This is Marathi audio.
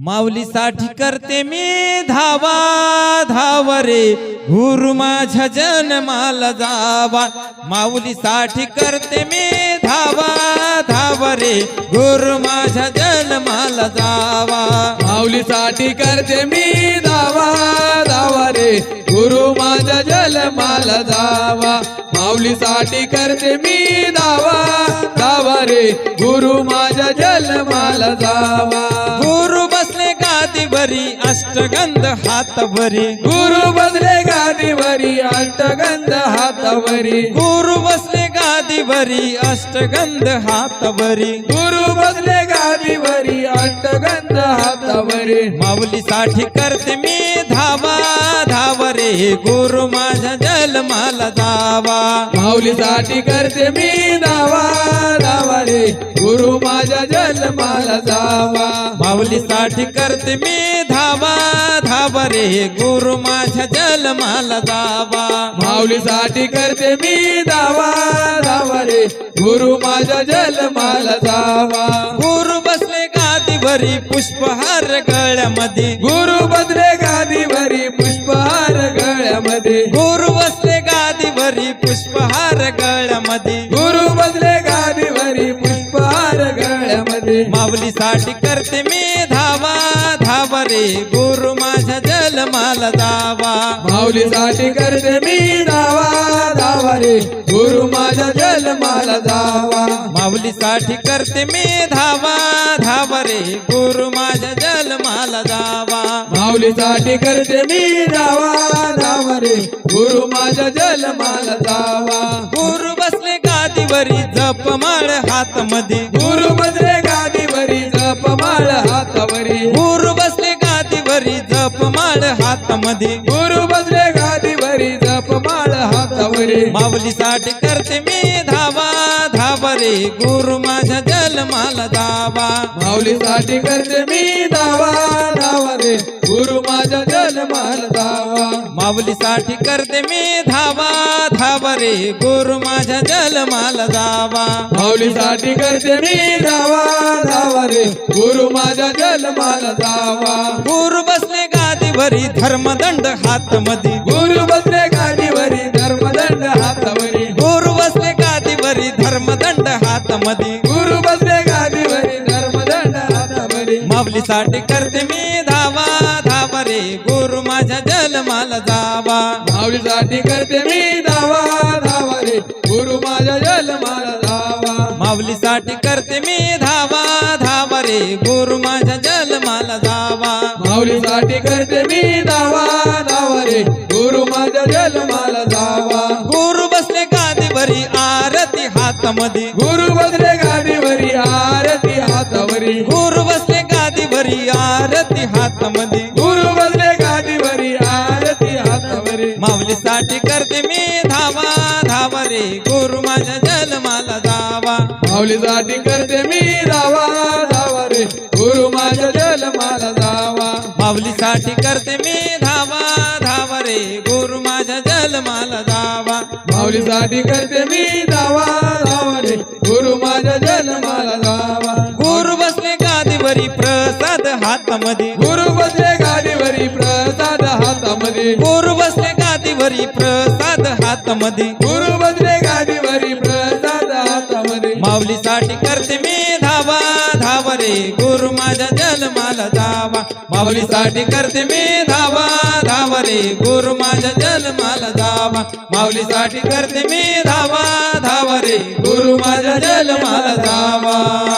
माऊलीसाठी करते मी धावा धाव रे. गुरु माझ्या जन्माला जावा. माऊलीसाठी करते मी धावा धाव रे. गुरु माझ्या जन्माला जावा. माऊलीसाठी करते मी धावा धाव रे. गुरु माझ्या जन्माला जावा. माऊलीसाठी करते मी धावा धाव रे. गुरु माझ्या जन्माला जावा. गुरु बसले गादीवरी अष्टगंध हातवरी गुरु बदले गादीवरी अष्टगंध हातावरी गुरु बसले गादीवरी अष्टगंध हातवरी गुरु बदले गादीवरी अष्टगंध हातावरी माऊलीसाठी करते मी धावा धावा रे गुरु माझ्या जन्माला जावा माऊलीसाठी करते मी दावा दावा रे. गुरु माझ्या जन्माला जावा. माऊलीसाठी करते मी धावा धावा रे. गुरु माझ्या जन्माला जावा माऊलीसाठी करते मी दावा दावा रे. गुरु माझ्या जन्माला जावा. गुरु बसले गादीवरी पुष्पहार गळ्यामध्ये. गळ्यामध्ये गुरु बसले गादीवरी पुष्पहार गळ्यामध्ये. गुरु बदले गादीवरी पुष्पहार गळ्यामध्ये. माऊलीसाठी करते मी धावा धावा रे. गुरु माझ्या जन्माला जावा. माऊलीसाठी करते मी दावा दावा रे. गुरु माझ्या जन्माला जावा. माऊलीसाठी करते मी धावा धावा रे. गुरु माझ्या माऊलीसाठी करते मी दावा दावा रे. गुरु माझ्या जन्माला जावा. गुरु बसले गादीवरी हात मदी गुरु बसले गादीवरी जपमाळ हातावरी. गुरु बसले गादीवरी हात हातमध्ये गुरु बसले गादीवरी जपमाळ हातावरी. माऊलीसाठी करते मी धावा रे गुरु माझ्या जन्माला जावा माऊलीसाठी करते मी दावा दावा रे गुरु माझ्या जन्माला जावा माऊलीसाठी करते मी धावा धावा रे. गुरु माझ्या जन्माला जावा माऊलीसाठी करते मी दावा दावा रे. गुरु माझ्या जन्माला जावा गुरु बसले गादीवरी धर्मदंड हातमध्ये. गुरु बदले गादीवरी धर्मदंड गुरु बदले गादीवरी धर्मदंड हातावरी माऊलीसाठी करते मी धावा धावा रे. गुरु माझ्या जन्माला जावा. माऊलीसाठी करते मी दावा दावा रे. गुरु माझ्या जन्माला जावा. माऊलीसाठी करते मी धावा धावा रे. गुरु माझ्या जन्माला जावा. माऊलीसाठी करते मी दावा दावा रे. गुरु माझ्या जन्माला जावा. गुरु बसले गादीवरी आरती हातमध्ये गुरु बदले गादीवरी आरती हातमध्ये. गुरु बदले गादीवरी आरती हातावरी माऊलीसाठी करते मी धावा धावा रे. गुरु माझ्या जन्माला जावा. माऊलीसाठी करते मी धावा धावा रे. गुरु माझ्या जन्माला जावा. माऊलीसाठी करते मी धावा धावा रे. गुरु माझ्या जन्माला जावा. माऊलीसाठी करते मी धावा धावा रे. गुरु माझ्या जन्माला हातमध्ये. गुरु बदले गादीवरी प्रसाद हातामध्ये. गुरु बसले गादीवरी प्रसाद हातमध्ये. गुरु बदले गादीवरी प्रसाद हातामध्ये. माऊलीसाठी करते मी धावा धावा रे गुरु माझ्या जन्माला जावा. माऊलीसाठी करते मी धावा धावा रे गुरु माझ्या जन्माला जावा. माऊलीसाठी करते मी धावा धावा रे गुरु माझ्या जन्माला जावा.